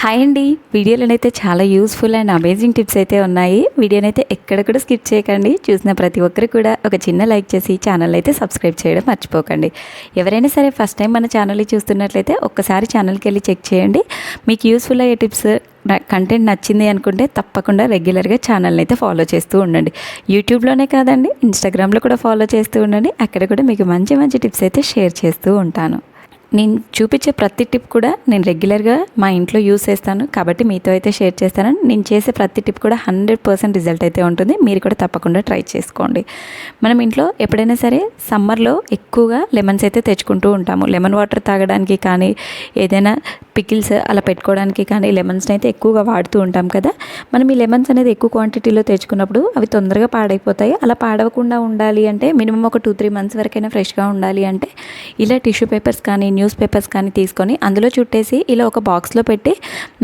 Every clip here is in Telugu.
హాయ్ అండి. వీడియోలోనైతే చాలా యూస్ఫుల్ అండ్ అమేజింగ్ టిప్స్ అయితే ఉన్నాయి. వీడియోనైతే ఎక్కడ కూడా స్కిప్ చేయకండి. చూసిన ప్రతి ఒక్కరు కూడా ఒక చిన్న లైక్ చేసి ఛానల్ అయితే సబ్స్క్రైబ్ చేయడం మర్చిపోకండి. ఎవరైనా సరే ఫస్ట్ టైం మన ఛానల్ని చూస్తున్నట్లయితే ఒక్కసారి ఛానల్కి వెళ్ళి చెక్ చేయండి. మీకు యూస్ఫుల్ అయ్యే టిప్స్ కంటెంట్ నచ్చింది అనుకుంటే తప్పకుండా రెగ్యులర్గా ఛానల్ని అయితే ఫాలో చేస్తూ ఉండండి. యూట్యూబ్లోనే కాదండి ఇన్స్టాగ్రామ్లో కూడా ఫాలో చేస్తూ ఉండండి. అక్కడ కూడా మీకు మంచి మంచి టిప్స్ అయితే షేర్ చేస్తూ ఉంటాను. నేను చూపించే ప్రతి టిప్ కూడా నేను రెగ్యులర్గా మా ఇంట్లో యూస్ చేస్తాను. కాబట్టి మీతో అయితే షేర్ చేస్తాను. నేను చేసే ప్రతి టిప్ కూడా హండ్రెడ్ పర్సెంట్ రిజల్ట్ అయితే ఉంటుంది. మీరు కూడా తప్పకుండా ట్రై చేసుకోండి. మనం ఇంట్లో ఎప్పుడైనా సరే సమ్మర్లో ఎక్కువగా లెమన్స్ అయితే తెచ్చుకుంటూ ఉంటాము. లెమన్ వాటర్ తాగడానికి కానీ ఏదైనా పికిల్స్ అలా పెట్టుకోవడానికి కానీ లెమన్స్ని అయితే ఎక్కువగా వాడుతూ ఉంటాం కదా! మనం ఈ లెమన్స్ అనేది ఎక్కువ క్వాంటిటీలో తెచ్చుకున్నప్పుడు అవి తొందరగా పాడైపోతాయి. అలా పాడవకుండా ఉండాలి అంటే మినిమం ఒక టూ త్రీ మంత్స్ వరకైనా ఫ్రెష్గా ఉండాలి అంటే ఇలా టిష్యూ పేపర్స్ కానీ న్యూస్ పేపర్స్ కానీ తీసుకొని అందులో చుట్టేసి ఇలా ఒక బాక్స్లో పెట్టి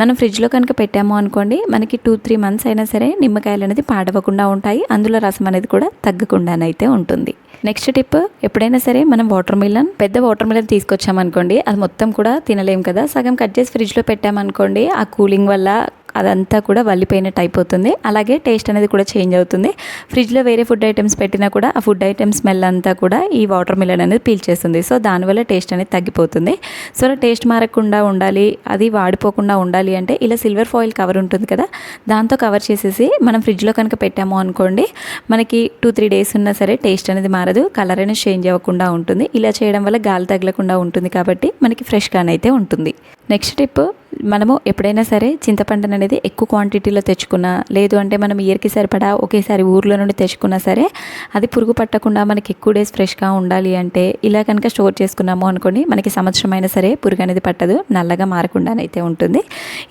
మనం ఫ్రిడ్జ్లో కనుక పెట్టాము అనుకోండి మనకి టూ త్రీ మంత్స్ అయినా సరే నిమ్మకాయలు అనేది పాడవకుండా ఉంటాయి. అందులో రసం అనేది కూడా తగ్గకుండానైతే ఉంటుంది. నెక్స్ట్ టిప్ ఎప్పుడైనా సరే మనం వాటర్ మిలన్ పెద్ద వాటర్ మిలన్ తీసుకొచ్చామనుకోండి అది మొత్తం కూడా తినలేం కదా. సగం కట్ చేసి ఫ్రిడ్జ్లో పెట్టామనుకోండి ఆ కూలింగ్ వల్ల అదంతా కూడా వల్లిపోయినట్టు అయిపోతుంది. అలాగే టేస్ట్ అనేది కూడా చేంజ్ అవుతుంది. ఫ్రిడ్జ్లో వేరే ఫుడ్ ఐటమ్స్ పెట్టినా కూడా ఆ ఫుడ్ ఐటమ్స్ స్మెల్ అంతా కూడా ఈ వాటర్ మిలన్ అనేది పీల్చేస్తుంది. సో దానివల్ల టేస్ట్ అనేది తగ్గిపోతుంది. సో టేస్ట్ మారకుండా ఉండాలి అది వాడిపోకుండా ఉండాలి అంటే ఇలా సిల్వర్ ఫాయిల్ కవర్ ఉంటుంది కదా దాంతో కవర్ చేసేసి మనం ఫ్రిడ్జ్లో కనుక పెట్టాము అనుకోండి మనకి టూ త్రీ డేస్ ఉన్నా సరే టేస్ట్ అనేది మారదు కలర్ అనేది చేంజ్ అవ్వకుండా ఉంటుంది. ఇలా చేయడం వల్ల గాలి తగలకుండా ఉంటుంది కాబట్టి మనకి ఫ్రెష్గానైతే ఉంటుంది. నెక్స్ట్ టిప్ మనము ఎప్పుడైనా సరే చింతపండును అనేది ఎక్కువ క్వాంటిటీలో తెచ్చుకున్నా లేదు అంటే మనం ఇయర్కి సరిపడా ఒకేసారి ఊర్లో నుండి తెచ్చుకున్నా సరే అది పురుగు పట్టకుండా మనకి ఎక్కువ డేస్ ఫ్రెష్గా ఉండాలి అంటే ఇలా కనుక స్టోర్ చేసుకున్నాము అనుకోండి మనకి సంవత్సరమైనా సరే పురుగు అనేది పట్టదు నల్లగా మారకుండానైతే ఉంటుంది.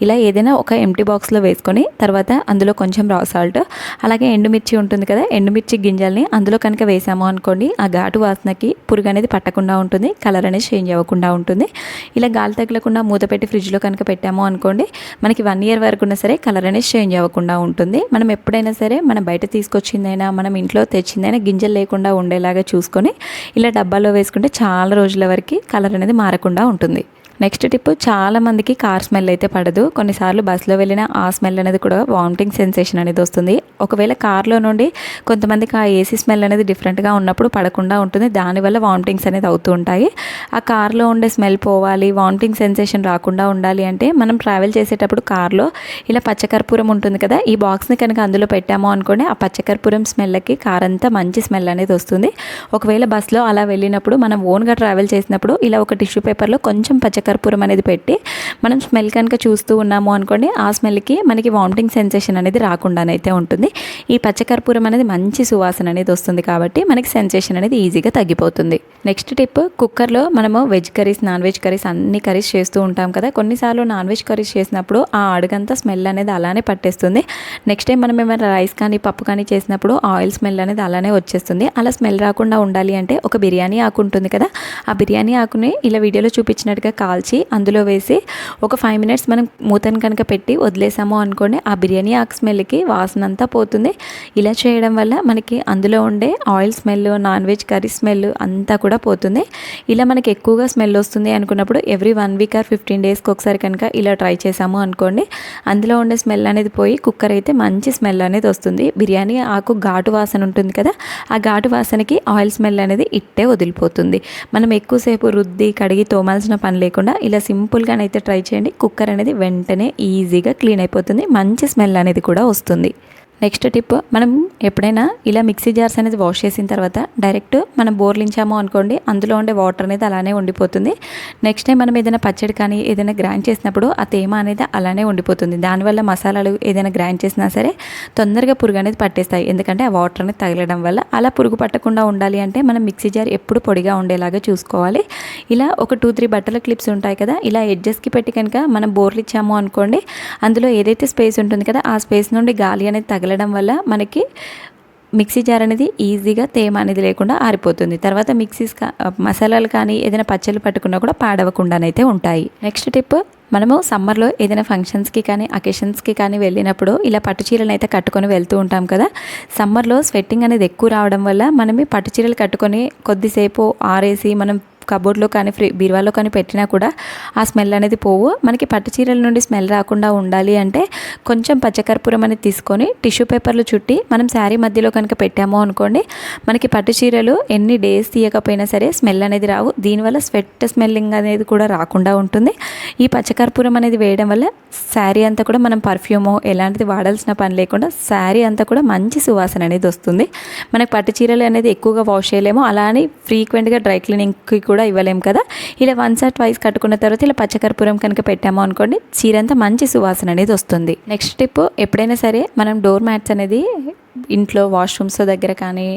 ఇలా ఏదైనా ఒక ఎంటీ బాక్స్లో వేసుకొని తర్వాత అందులో కొంచెం రా సాల్ట్ అలాగే ఎండుమిర్చి ఉంటుంది కదా ఎండుమిర్చి గింజల్ని అందులో కనుక వేసాము అనుకోండి ఆ ఘాటు వాసనకి పురుగు అనేది పట్టకుండా ఉంటుంది కలర్ అనేది చేంజ్ అవ్వకుండా ఉంటుంది. ఇలా గాలి తగలకుండా మూత పెట్టి ఫ్రిడ్జ్లో కనుక పెట్టాము అనుకోండి మనకి వన్ ఇయర్ వరకు ఉన్నా సరే కలర్ అనేది చేంజ్ అవ్వకుండా ఉంటుంది. మనం ఎప్పుడైనా సరే మనం బయట తీసుకొచ్చిందైనా మనం ఇంట్లో తెచ్చిందైనా గింజలు లేకుండా ఉండేలాగా చూసుకొని ఇలా డబ్బాలో వేసుకుంటే చాలా రోజుల వరకు కలర్ అనేది మారకుండా ఉంటుంది. నెక్స్ట్ టిప్ చాలామందికి కార్ స్మెల్ అయితే పడదు. కొన్నిసార్లు బస్సులో వెళ్ళిన ఆ స్మెల్ అనేది కూడా వామిటింగ్ సెన్సేషన్ అనేది వస్తుంది. ఒకవేళ కార్లో నుండి కొంతమందికి ఆ ఏసీ స్మెల్ అనేది డిఫరెంట్గా ఉన్నప్పుడు పడకుండా ఉంటుంది. దానివల్ల వామిటింగ్స్ అనేది అవుతూ ఉంటాయి. ఆ కార్లో ఉండే స్మెల్ పోవాలి వామిటింగ్ సెన్సేషన్ రాకుండా ఉండాలి అంటే మనం ట్రావెల్ చేసేటప్పుడు కార్లో ఇలా పచ్చకర్పూరం ఉంటుంది కదా ఈ బాక్స్ని కనుక అందులో పెట్టాము అనుకోండి ఆ పచ్చకర్పూరం స్మెల్కి కార్ అంతా మంచి స్మెల్ అనేది వస్తుంది. ఒకవేళ బస్సులో అలా వెళ్ళినప్పుడు మనం ఓన్గా ట్రావెల్ చేసినప్పుడు ఇలా ఒక టిష్యూ పేపర్లో కొంచెం పచ్చ కర్పూరం అనేది పెట్టి మనం స్మెల్ కనుక చూస్తూ ఉన్నాము అనుకోండి ఆ స్మెల్కి మనకి వామిటింగ్ సెన్సేషన్ అనేది రాకుండానైతే ఉంటుంది. ఈ పచ్చకర్పూరం అనేది మంచి సువాసన అనేది వస్తుంది కాబట్టి మనకి సెన్సేషన్ అనేది ఈజీగా తగ్గిపోతుంది. నెక్స్ట్ టిప్ కుక్కర్లో మనము veg curries non veg curries అన్ని కర్రీస్ చేస్తూ ఉంటాం కదా కొన్నిసార్లు నాన్ వెజ్ కర్రీస్ చేసినప్పుడు ఆ అడుగంతా స్మెల్ అనేది అలానే పట్టేస్తుంది. నెక్స్ట్ టైం మనం ఏమైనా రైస్ కానీ పప్పు కానీ చేసినప్పుడు ఆయిల్ స్మెల్ అనేది అలానే వచ్చేస్తుంది. అలా స్మెల్ రాకుండా ఉండాలి అంటే ఒక బిర్యానీ ఆకు ఉంటుంది కదా ఆ బిర్యానీ ఆకుని ఇలా వీడియోలో చూపించినట్టుగా కాల్చి అందులో వేసి ఒక ఫైవ్ మినిట్స్ మనం మూతను కనుక పెట్టి వదిలేసాము అనుకోండి ఆ బిర్యానీ ఆకు స్మెల్కి వాసన అంతా పోతుంది. ఇలా చేయడం వల్ల మనకి అందులో ఉండే oil smell non veg curry smell అంతా కూడా పోతుంది. ఇలా మనకి ఎక్కువగా స్మెల్ వస్తుంది అనుకున్నప్పుడు every one week or fifteen డేస్కి ఒకసారి కనుక ఇలా ట్రై చేసాము అనుకోండి అందులో ఉండే స్మెల్ అనేది పోయి కుక్కర్ అయితే మంచి స్మెల్ అనేది వస్తుంది. బిర్యానీ ఆకు ఘాటు వాసన ఉంటుంది కదా ఆ ఘాటు వాసనకి ఆయిల్ స్మెల్ అనేది ఇట్టే వదిలిపోతుంది. మనం ఎక్కువసేపు రుద్ది కడిగి తోమాల్సిన పని లేకుండా ఇలా సింపుల్గానైతే ట్రై చేయండి. కుక్కర్ అనేది వెంటనే ఈజీగా క్లీన్ అయిపోతుంది. మంచి స్మెల్ అనేది కూడా వస్తుంది. నెక్స్ట్ టిప్ మనం ఎప్పుడైనా ఇలా మిక్సీ జార్స్ అనేది వాష్ చేసిన తర్వాత డైరెక్ట్ మనం బోర్లించాము అనుకోండి అందులో ఉండే వాటర్ అనేది అలానే ఉండిపోతుంది. నెక్స్ట్ టైం మనం ఏదైనా పచ్చడి కానీ ఏదైనా గ్రైండ్ చేసినప్పుడు ఆ తేమ అనేది అలానే ఉండిపోతుంది. దానివల్ల మసాలాలు ఏదైనా గ్రైండ్ చేసినా సరే తొందరగా పురుగు అనేది పట్టేస్తాయి. ఎందుకంటే ఆ వాటర్ అనేది తగలడం వల్ల అలా పురుగు పట్టకుండా ఉండాలి అంటే మనం మిక్సీ జార్ ఎప్పుడు పొడిగా ఉండేలాగా చూసుకోవాలి. ఇలా ఒక టూ త్రీ బట్టల క్లిప్స్ ఉంటాయి కదా ఇలా ఎడ్జెస్కి పెట్టి కనుక మనం బోర్లు ఇచ్చాము అనుకోండి అందులో ఏదైతే స్పేస్ ఉంటుంది కదా ఆ స్పేస్ నుండి గాలి అనేది తగలడం వల్ల మనకి మిక్సీ జార్ అనేది ఈజీగా తేమ అనేది లేకుండా ఆరిపోతుంది. తర్వాత మిక్సీస్ కా మసాలాలు కానీ ఏదైనా పచ్చళ్ళు పట్టుకున్నా కూడా పాడవకుండానైతే ఉంటాయి. నెక్స్ట్ టిప్ మనము సమ్మర్లో ఏదైనా ఫంక్షన్స్కి కానీ అకేషన్స్కి కానీ వెళ్ళినప్పుడు ఇలా పట్టు చీరలను అయితే కట్టుకొని వెళ్తూ ఉంటాం కదా. సమ్మర్లో స్వెట్టింగ్ అనేది ఎక్కువ రావడం వల్ల మనమే పట్టు చీరలు కట్టుకొని కొద్దిసేపు ఆరేసి మనం కబోర్డ్లో కానీ ఫ్రీ బీరువాలో కానీ పెట్టినా కూడా ఆ స్మెల్ అనేది పోవు. మనకి పట్టు చీరల నుండి స్మెల్ రాకుండా ఉండాలి అంటే కొంచెం పచ్చకర్పూరం అనేది తీసుకొని టిష్యూ పేపర్లు చుట్టి మనం శారీ మధ్యలో కనుక పెట్టాము అనుకోండి మనకి పట్టు చీరలు ఎన్ని డేస్ తీయకపోయినా సరే స్మెల్ అనేది రావు. దీనివల్ల స్వెట్ స్మెల్లింగ్ అనేది కూడా రాకుండా ఉంటుంది. ఈ పచ్చకర్పూరం అనేది వేయడం వల్ల శారీ అంతా కూడా మనం పర్ఫ్యూము ఎలాంటిది వాడాల్సిన పని లేకుండా శారీ అంతా కూడా మంచి సువాసన అనేది వస్తుంది. మనకి పట్టు చీరలు అనేది ఎక్కువగా వాష్ చేయలేము. అలా అని ఫ్రీక్వెంట్గా డ్రై క్లీనింగ్కి కూడా ఇవ్వలేము కదా. ఇలా వన్స్ ఆర్ ట్వైస్ కట్టుకున్న తర్వాత ఇలా పచ్చకర్పూరం కనుక పెట్టాము అనుకోండి చీర అంతా మంచి సువాసన అనేది వస్తుంది. నెక్స్ట్ టిప్ ఎప్పుడైనా సరే మనం డోర్ మ్యాట్స్ అనేది ఇంట్లో వాష్రూమ్స్ దగ్గర కానీ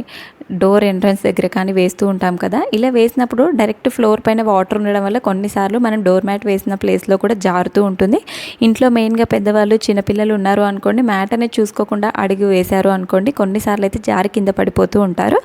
డోర్ ఎంట్రన్స్ దగ్గర కానీ వేస్తూ ఉంటాం కదా. ఇలా వేసినప్పుడు డైరెక్ట్ ఫ్లోర్ పైన వాటర్ ఉండడం వల్ల కొన్నిసార్లు మనం డోర్ మ్యాట్ వేసిన ప్లేస్లో కూడా జారుతూ ఉంటుంది. ఇంట్లో మెయిన్గా పెద్దవాళ్ళు చిన్నపిల్లలు ఉన్నారు అనుకోండి మ్యాట్ అనేది చూసుకోకుండా అడుగు వేశారు అనుకోండి కొన్నిసార్లు అయితే జారి కింద పడిపోతూ ఉంటారు.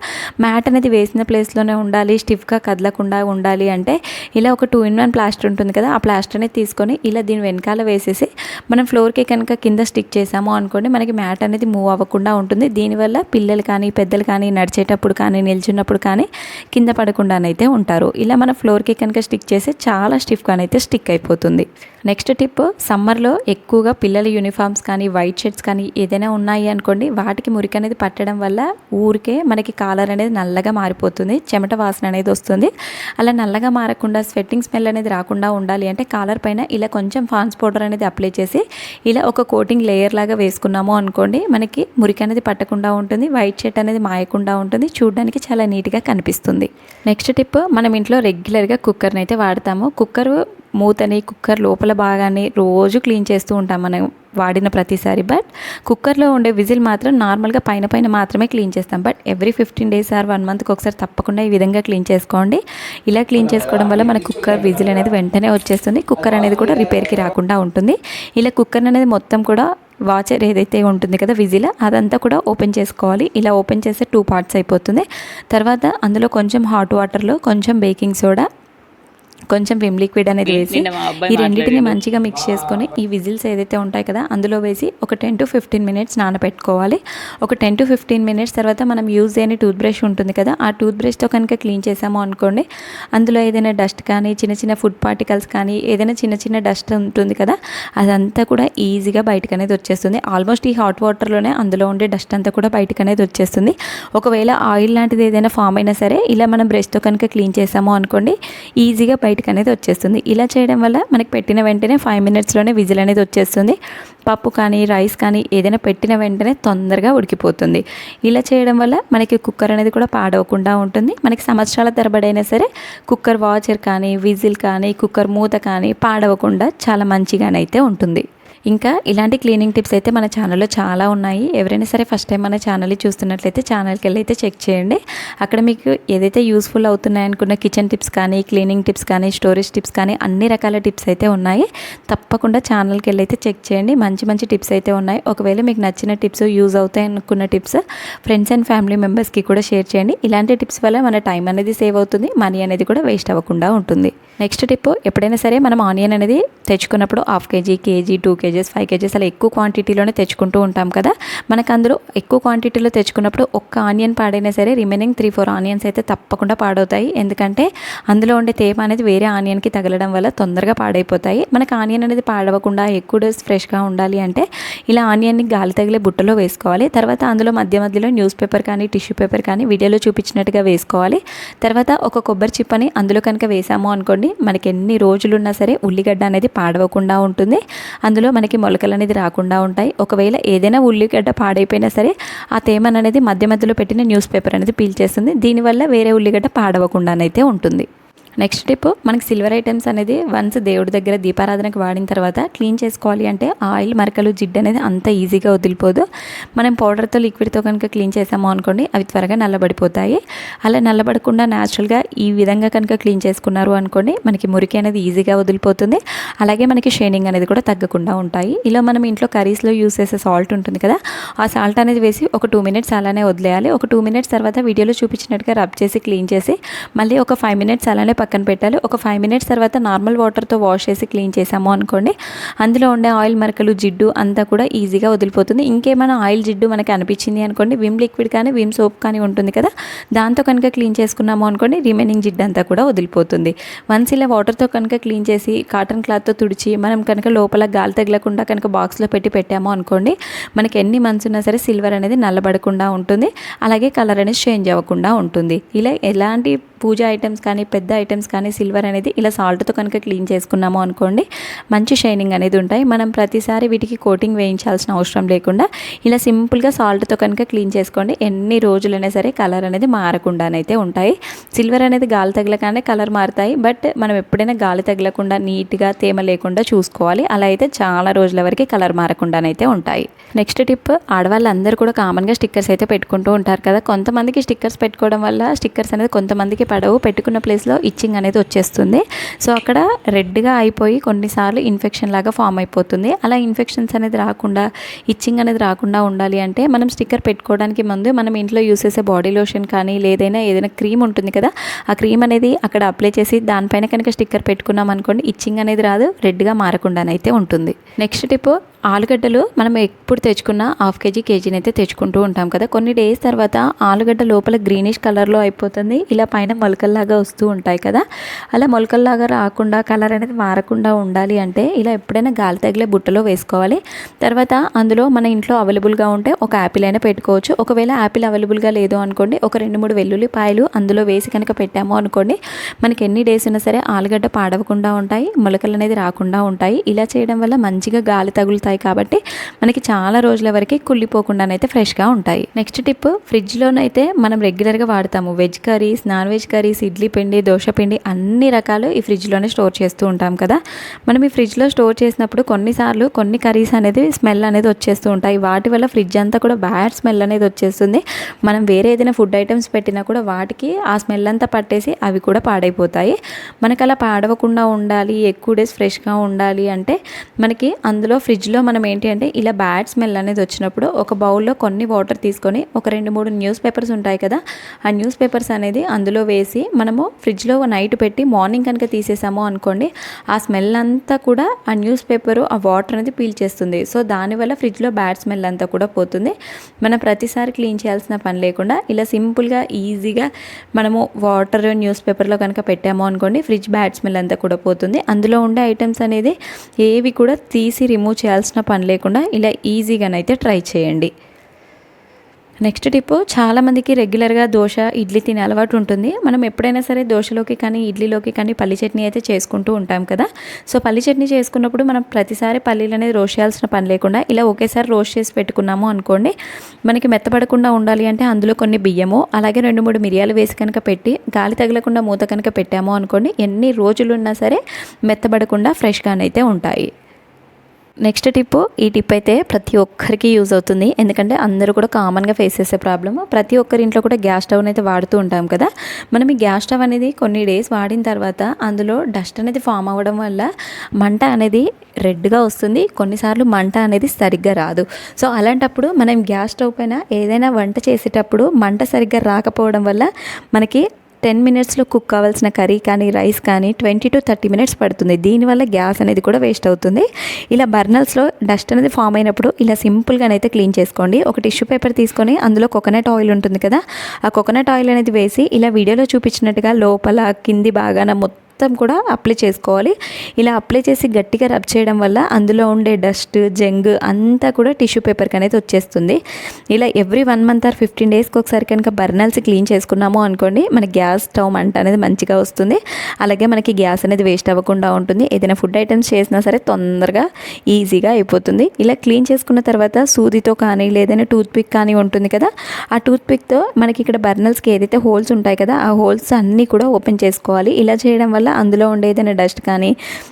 మ్యాట్ అనేది వేసిన ప్లేస్లోనే ఉండాలి స్టిఫ్గా కదలకుండా ఉండాలి అంటే ఇలా ఒక టూ ఇన్ వన్ ప్లాస్టర్ ఉంటుంది కదా ఆ ప్లాస్టర్ అనేది తీసుకొని ఇలా దీని వెనకాల వేసేసి మనం ఫ్లోర్కి కనుక కింద స్టిక్ చేసాము అనుకోండి మనకి మ్యాట్ అనేది మూవ్ అవ్వకుండా ఉంటుంది. దీనివల్ల పిల్లలు కానీ పెద్దలు కానీ నడిచేటప్పుడు కానీ నిల్చున్నప్పుడు కానీ కింద పడకుండానైతే ఉంటారు. ఇలా మన ఫ్లోర్కి కనుక స్టిక్ చేస్తే చాలా స్టిఫ్గానైతే స్టిక్ అయిపోతుంది. నెక్స్ట్ టిప్ సమ్మర్లో ఎక్కువగా పిల్లల యూనిఫామ్స్ కానీ వైట్ షర్ట్స్ కానీ ఏదైనా ఉన్నాయి అనుకోండి వాటికి మురికి అనేది పట్టడం వల్ల ఊరికే మనకి కాలర్ అనేది నల్లగా మారిపోతుంది చెమట వాసన అనేది వస్తుంది. అలా నల్లగా మారకుండా స్వెట్టింగ్ స్మెల్ అనేది రాకుండా ఉండాలి అంటే కాలర్ పైన ఇలా కొంచెం ఫాన్స్ పౌడర్ అనేది అప్లై చేసి ఇలా ఒక కోటింగ్ లేయర్ లాగా వేసుకున్నాము అనుకోండి మనకి మురికి అనేది పట్టకుండా ఉంటుంది. వైట్ షర్ట్ అనేది మాయకుండా ఉంటుంది. చూడడానికి చాలా నీట్గా కనిపిస్తుంది. నెక్స్ట్ టిప్ మనం ఇంట్లో రెగ్యులర్గా కుక్కర్ని అయితే వాడతాము. కుక్కర్ మూతని కుక్కర్ లోపల భాగాన్ని రోజు క్లీన్ చేస్తూ ఉంటాం మనం వాడిన ప్రతిసారి. బట్ కుక్కర్లో ఉండే విజిల్ మాత్రం నార్మల్గా పైన పైన మాత్రమే క్లీన్ చేస్తాం. But every fifteen days or one మంత్కి ఒకసారి తప్పకుండా ఈ విధంగా క్లీన్ చేసుకోండి. ఇలా క్లీన్ చేసుకోవడం వల్ల మన కుక్కర్ విజిల్ అనేది వెంటనే వచ్చేస్తుంది. కుక్కర్ అనేది కూడా రిపేర్కి రాకుండా ఉంటుంది. ఇలా కుక్కర్ అనేది మొత్తం కూడా వాచర్ ఏదైతే ఉంటుంది కదా విజిల్ అదంతా కూడా ఓపెన్ చేసుకోవాలి. ఇలా ఓపెన్ చేస్తే టూ పార్ట్స్ అయిపోతుంది. తర్వాత అందులో కొంచెం హాట్ వాటర్లో కొంచెం బేకింగ్ సోడా కొంచెం విమ్ లిక్విడ్ అనేది వేసి ఈ రెండింటిని మంచిగా మిక్స్ చేసుకొని ఈ విజిల్స్ ఏదైతే ఉంటాయి కదా అందులో వేసి ఒక టెన్ టు ఫిఫ్టీన్ మినిట్స్ నానబెట్టుకోవాలి ఒక టెన్ టు ఫిఫ్టీన్ మినిట్స్ తర్వాత మనం యూజ్ చేయని టూత్ బ్రష్ ఉంటుంది కదా ఆ టూత్ బ్రష్తో కనుక క్లీన్ చేసాము అనుకోండి అందులో ఏదైనా డస్ట్ కానీ చిన్న చిన్న ఫుడ్ పార్టికల్స్ కానీ ఏదైనా చిన్న చిన్న డస్ట్ ఉంటుంది కదా అదంతా కూడా ఈజీగా బయటకు అనేది వచ్చేస్తుంది. ఆల్మోస్ట్ ఈ హాట్ వాటర్లోనే అందులో ఉండే డస్ట్ అంతా కూడా బయటకు అనేది వచ్చేస్తుంది. ఒకవేళ ఆయిల్ లాంటిది ఏదైనా ఫామ్ అయినా సరే ఇలా మనం బ్రష్తో కనుక క్లీన్ చేసాము అనుకోండి ఈజీగా బయటకు అనేది వచ్చేస్తుంది. ఇలా చేయడం వల్ల మనకి పెట్టిన వెంటనే ఫైవ్ మినిట్స్లోనే విజిల్ అనేది వచ్చేస్తుంది. పప్పు కానీ రైస్ కానీ ఏదైనా పెట్టిన వెంటనే తొందరగా ఉడికిపోతుంది. ఇలా చేయడం వల్ల మనకి కుక్కర్ అనేది కూడా పాడవకుండా ఉంటుంది. మనకి సంవత్సరాల తరబడైనా సరే కుక్కర్ వాచర్ కానీ విజిల్ కానీ కుక్కర్ మూత కానీ పాడవకుండా చాలా మంచిగానైతే ఉంటుంది. ఇంకా ఇలాంటి క్లీనింగ్ టిప్స్ అయితే మన ఛానల్లో చాలా ఉన్నాయి. ఎవరైనా సరే ఫస్ట్ టైం మన ఛానల్ చూస్తున్నట్లయితే ఛానల్కి వెళ్ళి అయితే చెక్ చేయండి. అక్కడ మీకు ఏదైతే యూస్ఫుల్ అవుతున్నాయనుకున్న కిచెన్ టిప్స్ కానీ క్లీనింగ్ టిప్స్ కానీ స్టోరేజ్ టిప్స్ కానీ అన్ని రకాల టిప్స్ అయితే ఉన్నాయి. తప్పకుండా ఛానల్కి వెళ్ళి అయితే చెక్ చేయండి. మంచి మంచి టిప్స్ అయితే ఉన్నాయి. ఒకవేళ మీకు నచ్చిన టిప్స్ యూజ్ అవుతాయి అనుకున్న టిప్స్ ఫ్రెండ్స్ అండ్ ఫ్యామిలీ మెంబర్స్కి కూడా షేర్ చేయండి. ఇలాంటి టిప్స్ వల్ల మన టైం అనేది సేవ్ అవుతుంది. మనీ అనేది కూడా వేస్ట్ అవ్వకుండా ఉంటుంది. నెక్స్ట్ టిప్ ఎప్పుడైనా సరే మనం ఆనియన్ అనేది తెచ్చుకున్నప్పుడు half kg kg two kg kgs five kgs అలా ఎక్కువ క్వాంటిటీలోనే తెచ్చుకుంటూ ఉంటాం కదా. మనకు అందులో ఎక్కువ క్వాంటిటీలో తెచ్చుకున్నప్పుడు ఒక్క ఆనియన్ పాడైనా సరే రిమైనింగ్ త్రీ ఫోర్ ఆనియన్స్ అయితే తప్పకుండా పాడవుతాయి. ఎందుకంటే అందులో ఉండే తేమ అనేది వేరే ఆనియన్కి తగలడం వల్ల తొందరగా పాడైపోతాయి. మనకు ఆనియన్ అనేది పాడవకుండా ఎక్కువ డేస్ ఫ్రెష్గా ఉండాలి అంటే ఇలా ఆనియన్ని గాలి తగిలే బుట్టలో వేసుకోవాలి. తర్వాత అందులో మధ్య మధ్యలో న్యూస్ పేపర్ కానీ టిష్యూ పేపర్ కానీ వీడియోలో చూపించినట్టుగా వేసుకోవాలి. తర్వాత ఒక కొబ్బరి చిప్పని అందులో కనుక వేసాము అనుకోండి మనకి ఎన్ని రోజులున్నా సరే ఉల్లిగడ్డ అనేది పాడవకుండా ఉంటుంది. అందులో మనకి మొలకలు అనేది రాకుండా ఉంటాయి. ఒకవేళ ఏదైనా ఉల్లిగడ్డ పాడైపోయినా సరే ఆ తేమను అనేది మధ్య మధ్యలో పెట్టిన న్యూస్ పేపర్ అనేది పీల్చేస్తుంది దీనివల్ల వేరే ఉల్లిగడ్డ పాడవకుండానైతే ఉంటుంది. నెక్స్ట్ టిప్ మనకి సిల్వర్ ఐటమ్స్ అనేది వన్స్ దేవుడి దగ్గర దీపారాధనకు వాడిన తర్వాత క్లీన్ చేసుకోవాలి అంటే ఆయిల్ మరకలు జిడ్డు అనేది అంత ఈజీగా వదిలిపోదు. మనం పౌడర్తో లిక్విడ్తో కనుక క్లీన్ చేసాము అనుకోండి అవి త్వరగా నల్లబడిపోతాయి. అలా నల్లబడకుండా న్యాచురల్గా ఈ విధంగా కనుక క్లీన్ చేసుకున్నారు అనుకోండి మనకి మురికి అనేది ఈజీగా వదిలిపోతుంది. అలాగే మనకి షైనింగ్ అనేది కూడా తగ్గకుండా ఉంటాయి. ఇలా మనం ఇంట్లో కర్రీస్లో యూస్ చేసే సాల్ట్ ఉంటుంది కదా ఆ సాల్ట్ అనేది వేసి ఒక టూ మినిట్స్ అలానే వదిలేయాలి. ఒక టూ మినిట్స్ తర్వాత వీడియోలో చూపించినట్టుగా రబ్ చేసి క్లీన్ చేసి మళ్ళీ ఒక ఫైవ్ మినిట్స్ అలానే పక్కన పెట్టాలి. ఒక ఫైవ్ మినిట్స్ తర్వాత నార్మల్ వాటర్తో వాష్ చేసి క్లీన్ చేసాము అనుకోండి అందులో ఉండే ఆయిల్ మరకలు జిడ్డు అంతా కూడా ఈజీగా వదిలిపోతుంది. ఇంకేమైనా ఆయిల్ జిడ్డు మనకి అనిపించింది అనుకోండి విమ్ లిక్విడ్ కానీ విమ్ సోప్ కానీ ఉంటుంది కదా దాంతో కనుక క్లీన్ చేసుకున్నాము అనుకోండి రిమైనింగ్ జిడ్డు అంతా కూడా వదిలిపోతుంది. వన్స్ ఇలా వాటర్తో కనుక క్లీన్ చేసి కాటన్ క్లాత్తో తుడిచి మనం కనుక లోపల గాలి తగలకుండా కనుక బాక్స్లో పెట్టి పెట్టాము అనుకోండి మనకి ఎన్ని మంత్స్ ఉన్నా సరే సిల్వర్ అనేది నల్లబడకుండా ఉంటుంది. అలాగే కలర్ అనేది చేంజ్ అవ్వకుండా ఉంటుంది. ఇలా ఎలాంటి పూజ ఐటమ్స్ కానీ పెద్ద ఐటమ్స్ కానీ సిల్వర్ అనేది ఇలా సాల్ట్తో కనుక క్లీన్ చేసుకున్నాము అనుకోండి మంచి షైనింగ్ అనేది ఉంటాయి. మనం ప్రతిసారి వీటికి కోటింగ్ వేయించాల్సిన అవసరం లేకుండా ఇలా సింపుల్గా సాల్ట్తో కనుక క్లీన్ చేసుకోండి. ఎన్ని రోజులైనా సరే కలర్ అనేది మారకుండానైతే ఉంటాయి. సిల్వర్ అనేది గాలి తగలకనే కలర్ మారుతాయి. బట్ మనం ఎప్పుడైనా గాలి తగలకుండా నీట్గా తేమ లేకుండా చూసుకోవాలి. అలా అయితే చాలా రోజుల వరకు కలర్ మారకుండానైతే ఉంటాయి. నెక్స్ట్ టిప్ ఆడవాళ్ళందరూ కూడా కామన్గా స్టిక్కర్స్ అయితే పెట్టుకుంటూ ఉంటారు కదా. కొంతమందికి స్టిక్కర్స్ పెట్టుకోవడం వల్ల స్టిక్కర్స్ అనేది కొంతమందికి పడవు. పెట్టుకున్న ప్లేస్లో ఇచ్చింగ్ అనేది వచ్చేస్తుంది. సో అక్కడ రెడ్గా అయిపోయి కొన్నిసార్లు ఇన్ఫెక్షన్ లాగా ఫామ్ అయిపోతుంది. అలా ఇన్ఫెక్షన్స్ అనేది రాకుండా ఇచ్చింగ్ అనేది రాకుండా ఉండాలి అంటే మనం స్టిక్కర్ పెట్టుకోవడానికి ముందు మనం ఇంట్లో యూస్ చేసే బాడీ లోషన్ కానీ లేదైనా ఏదైనా క్రీమ్ ఉంటుంది కదా ఆ క్రీమ్ అనేది అక్కడ అప్లై చేసి దానిపైన కనుక స్టిక్కర్ పెట్టుకున్నాం అనుకోండి ఇచ్చింగ్ అనేది రాదు రెడ్గా మారకుండానైతే ఉంటుంది. నెక్స్ట్ టిప్ ఆలుగడ్డలు మనం ఎప్పుడు తెచ్చుకున్న హాఫ్ కేజీ కేజీని అయితే తెచ్చుకుంటూ ఉంటాం కదా. కొన్ని డేస్ తర్వాత ఆలుగడ్డ లోపల గ్రీనిష్ కలర్లో అయిపోతుంది. ఇలా పైన మొలకల్లాగా వస్తూ ఉంటాయి కదా. అలా మొలకల్లాగా రాకుండా కలర్ అనేది మారకుండా ఉండాలి అంటే ఇలా ఎప్పుడైనా గాలి తగిలే బుట్టలో వేసుకోవాలి. తర్వాత అందులో మన ఇంట్లో అవైలబుల్గా ఉంటే ఒక యాపిల్ అయినా పెట్టుకోవచ్చు. ఒకవేళ యాపిల్ అవైలబుల్గా లేదు అనుకోండి ఒక రెండు మూడు వెల్లుల్లిపాయలు అందులో వేసి కనుక పెట్టాము అనుకోండి మనకి ఎన్ని డేస్ ఉన్నా సరే ఆలుగడ్డ పాడవకుండా ఉంటాయి మొలకలు అనేది రాకుండా ఉంటాయి. ఇలా చేయడం వల్ల మంచిగా గాలి తగులుతాయి కాబట్టి మనకి చాలా రోజుల వరకు కుళ్ళిపోకుండానైతే ఫ్రెష్గా ఉంటాయి. నెక్స్ట్ టిప్ ఫ్రిడ్జ్లోనైతే మనం రెగ్యులర్గా వాడతాము. Veg curries non veg curries idli పిండి దోశ పిండి అన్ని రకాలు ఈ ఫ్రిడ్జ్లోనే స్టోర్ చేస్తూ ఉంటాం కదా. మనం ఈ ఫ్రిడ్జ్లో స్టోర్ చేసినప్పుడు కొన్నిసార్లు కొన్ని కర్రీస్ అనేది స్మెల్ అనేది వచ్చేస్తూ ఉంటాయి. వాటి వల్ల ఫ్రిడ్జ్ అంతా కూడా బ్యాడ్ స్మెల్ అనేది వచ్చేస్తుంది. మనం వేరే ఏదైనా ఫుడ్ ఐటమ్స్ పెట్టినా కూడా వాటికి ఆ స్మెల్ అంతా పట్టేసి అవి కూడా పాడైపోతాయి. మనకు అలా పాడవకుండా ఉండాలి ఎక్కువ డేస్ ఫ్రెష్గా ఉండాలి అంటే మనకి అందులో ఫ్రిడ్జ్లో మనం ఏంటి అంటే ఇలా బ్యాడ్ స్మెల్ అనేది వచ్చినప్పుడు ఒక బౌల్లో కొన్ని వాటర్ తీసుకొని ఒక రెండు మూడు న్యూస్ పేపర్స్ ఉంటాయి కదా ఆ న్యూస్ పేపర్స్ అనేది అందులో వేసి మనము ఫ్రిడ్జ్లో నైట్ పెట్టి మార్నింగ్ కనుక తీసేసాము అనుకోండి ఆ స్మెల్ అంతా కూడా ఆ న్యూస్ పేపర్ ఆ వాటర్ అనేది పీల్ చేస్తుంది. సో దానివల్ల ఫ్రిడ్జ్లో బ్యాడ్ స్మెల్ అంతా కూడా పోతుంది. మనం ప్రతిసారి క్లీన్ చేయాల్సిన పని లేకుండా ఇలా సింపుల్గా ఈజీగా మనము వాటర్ న్యూస్ పేపర్లో కనుక పెట్టాము అనుకోండి ఫ్రిడ్జ్ బ్యాడ్ స్మెల్ అంతా కూడా పోతుంది. అందులో ఉండే ఐటమ్స్ అనేది ఏవి కూడా తీసి రిమూవ్ చేయాల్సిన పని లేకుండా ఇలా ఈజీగానైతే ట్రై చేయండి. నెక్స్ట్ టిప్ చాలామందికి రెగ్యులర్గా దోశ ఇడ్లీ తినే అలవాటు ఉంటుంది. మనం ఎప్పుడైనా సరే దోశలోకి కానీ ఇడ్లీలోకి కానీ పల్లి చట్నీ అయితే చేసుకుంటూ ఉంటాం కదా. సో పల్లి చట్నీ చేసుకున్నప్పుడు మనం ప్రతిసారి పల్లీలు అనేది రోస్ట్ చేయాల్సిన పని లేకుండా ఇలా ఒకేసారి రోస్ట్ చేసి పెట్టుకున్నాము అనుకోండి మనకి మెత్తపడకుండా ఉండాలి అంటే అందులో కొన్ని బియ్యము అలాగే రెండు మూడు మిరియాలు వేసి కనుక పెట్టి గాలి తగలకుండా మూత కనుక పెట్టాము అనుకోండి ఎన్ని రోజులున్నా సరే మెత్తబడకుండా ఫ్రెష్గానైతే ఉంటాయి. నెక్స్ట్ టిప్ ఈ టిప్ అయితే ప్రతి ఒక్కరికి యూజ్ అవుతుంది. ఎందుకంటే అందరూ కూడా కామన్గా ఫేస్ చేసే ప్రాబ్లమ్. ప్రతి ఒక్కరి ఇంట్లో కూడా గ్యాస్ స్టవ్ అయితే వాడుతూ ఉంటాం కదా. మనం ఈ గ్యాస్ స్టవ్ అనేది కొన్ని డేస్ వాడిన తర్వాత అందులో డస్ట్ అనేది ఫామ్ అవ్వడం వల్ల మంట అనేది రెడ్గా వస్తుంది. కొన్నిసార్లు మంట అనేది సరిగ్గా రాదు. సో అలాంటప్పుడు మనం గ్యాస్ స్టవ్ పైన ఏదైనా వంట చేసేటప్పుడు మంట సరిగ్గా రాకపోవడం వల్ల మనకి టెన్ మినిట్స్లో కుక్ కావాల్సిన కర్రీ కానీ రైస్ కానీ ట్వంటీ టు థర్టీ మినిట్స్ పడుతుంది. దీనివల్ల గ్యాస్ అనేది కూడా వేస్ట్ అవుతుంది. ఇలా బర్నల్స్లో డస్ట్ అనేది ఫామ్ అయినప్పుడు ఇలా సింపుల్గానైతే క్లీన్ చేసుకోండి. ఒక టిష్యూ పేపర్ తీసుకొని అందులో కోకోనట్ ఆయిల్ ఉంటుంది కదా ఆ కోకోనట్ ఆయిల్ అనేది వేసి ఇలా వీడియోలో చూపించినట్టుగా లోపల కింది బాగాన మొత్తం మొత్తం కూడా అప్లై చేసుకోవాలి. ఇలా అప్లై చేసి గట్టిగా రబ్ చేయడం వల్ల అందులో ఉండే డస్ట్ జంగ్ అంతా కూడా టిష్యూ పేపర్కి అనేది వచ్చేస్తుంది. ఇలా every one month or fifteen డేస్కి ఒకసారి కనుక బర్నల్స్ క్లీన్ చేసుకున్నాము అనుకోండి మన గ్యాస్ స్టవ్ మంట అనేది మంచిగా వస్తుంది. అలాగే మనకి గ్యాస్ అనేది వేస్ట్ అవ్వకుండా ఉంటుంది. ఏదైనా ఫుడ్ ఐటమ్స్ చేసినా సరే తొందరగా ఈజీగా అయిపోతుంది. ఇలా క్లీన్ చేసుకున్న తర్వాత సూదితో కానీ లేదైనా టూత్పిక్ కానీ ఉంటుంది కదా ఆ టూత్పిక్తో మనకి ఇక్కడ బర్నల్స్కి ఏదైతే హోల్స్ ఉంటాయి కదా ఆ హోల్స్ అన్నీ కూడా ఓపెన్ చేసుకోవాలి. ఇలా చేయడం వల్ల అందులో ఉండే ఏదైనా డస్ట్ కానీ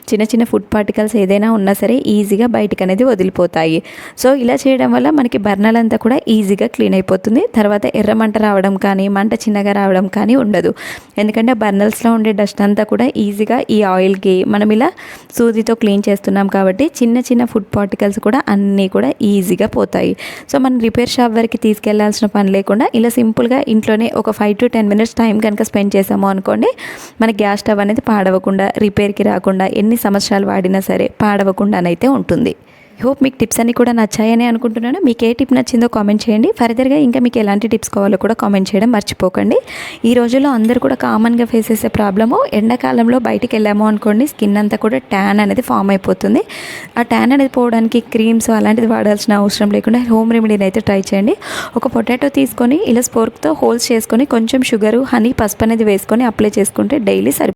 చిన్న చిన్న ఫుడ్ పార్టికల్స్ ఏదైనా ఉన్నా సరే ఈజీగా బయటకు అనేది వదిలిపోతాయి. సో ఇలా చేయడం వల్ల మనకి బర్నల్ అంతా కూడా ఈజీగా క్లీన్ అయిపోతుంది. తర్వాత ఎర్ర మంట రావడం కానీ మంట చిన్నగా రావడం కానీ ఉండదు. ఎందుకంటే బర్నల్స్లో ఉండే డస్ట్ అంతా కూడా ఈజీగా ఈ ఆయిల్కి మనం ఇలా సూదితో క్లీన్ చేస్తున్నాం కాబట్టి చిన్న చిన్న ఫుడ్ పార్టికల్స్ కూడా అన్నీ కూడా ఈజీగా పోతాయి. సో మనం రిపేర్ షాప్ వరకు తీసుకెళ్ళాల్సిన పని లేకుండా ఇలా సింపుల్గా ఇంట్లోనే ఒక five to ten minutes time కనుక స్పెండ్ చేసాము అనుకోండి మన గ్యాస్ స్టవ్ అనేది పాడవకుండా రిపేర్కి రాకుండా ఎన్ని సంవత్సరాలు వాడినా సరే పాడవకుండానైతే ఉంటుంది. హోప్ మీకు టిప్స్ అన్నీ కూడా నచ్చాయని అనుకుంటున్నాను. మీకు ఏ టిప్ నచ్చిందో కామెంట్ చేయండి. ఫర్దర్గా ఇంకా మీకు ఎలాంటి టిప్స్ కావాలో కూడా కామెంట్ చేయడం మర్చిపోకండి. ఈ రోజుల్లో అందరూ కూడా కామన్గా ఫేస్ చేసే ప్రాబ్లము ఎండాకాలంలో బయటికి వెళ్ళాము అనుకోండి స్కిన్ అంతా కూడా ట్యాన్ అనేది ఫామ్ అయిపోతుంది. ఆ ట్యాన్ అనేది పోవడానికి క్రీమ్స్ అలాంటిది వాడాల్సిన అవసరం లేకుండా హోమ్ రెమెడీని అయితే ట్రై చేయండి. ఒక పొటాటో తీసుకొని ఇలా స్పోర్క్తో హోల్స్ చేసుకొని కొంచెం షుగర్ హనీ పసుపు అనేది వేసుకొని అప్లై చేసుకుంటే డైలీ సరిపోతుంది